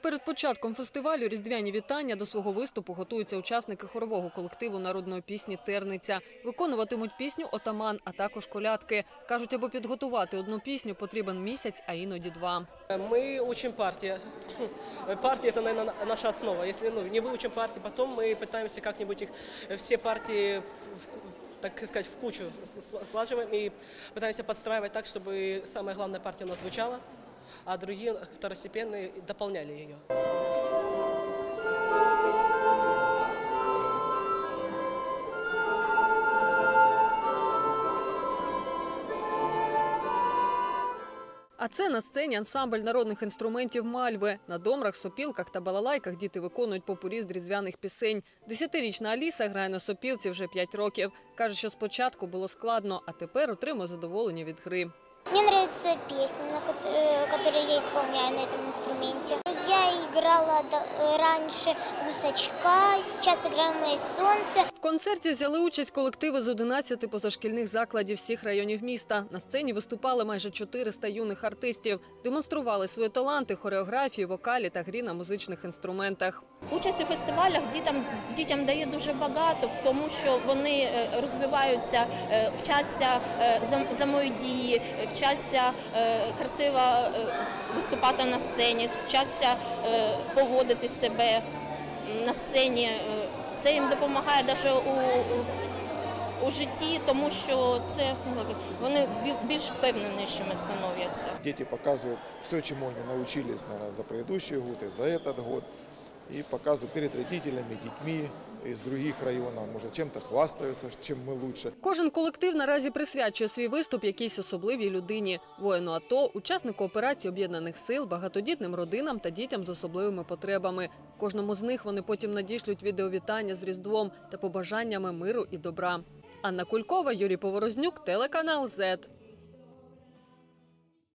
перед початком фестивалю різдвяні вітання до свого виступу готуються учасники хорового колективу народної пісні Терниця. Виконуватимуть пісню Отаман, а також колядки. кажуть, аби підготувати одну пісню, потрібен місяць, а іноді два. Мы учим партия. Партия это, наверное, наша основа. Если ну, не выучим партии, потом мы пытаемся как-нибудь их э, все партии, в ку- так сказать, в кучу с- с- слаживаем и пытаемся подстраивать так, чтобы самая главная партия у нас звучала, а другие второстепенные дополняли ее. А це на сцені ансамбль народних інструментів Мальви. На домрах, сопілках та балалайках діти виконують попурі з різдвяних пісень. Десятирічна Аліса грає на сопілці вже 5 років. Каже, що спочатку було складно, а тепер отримує задоволення від гри. Мне нравятся песни, на которые, которые я исполняю на этом инструменте. Я играла до- э, раньше гусачка, сейчас играю «Моє солнце». Концерті взяли участь колективи з 11 позашкільних закладів всіх районів міста. На сцені виступали майже 400 юних артистів. Демонстрували свої таланти, хореографії, вокалі та грі на музичних інструментах. Участь у фестивалях дітям, дітям дає дуже багато, тому що вони е, розвиваються, е, вчаться е, зам- взаємодії, е, вчаться красиво виступати на сцені, вчаться поводити себе на сцені. Е, Це їм допомагає навіть у, у, у житті, тому що це ну, як, вони бі- більш впевненішими становляться. Дети показывают все, чему они научились наверное, за предыдущий год и за этот год. И показывают перед родителями, детьми из других районов. Может, чем-то хвастаются, чем мы лучше. Кожен колектив наразі присвячує свій виступ якійсь особливій людині: воїну АТО, учаснику операції об'єднаних сил, багатодітним родинам та дітям з особливими потребами. Кожному з них вони потім надішлють відеовітання з Різдвом та побажаннями миру і добра. Анна Кулькова, Юрій Поворознюк, телеканал ЗЕТ.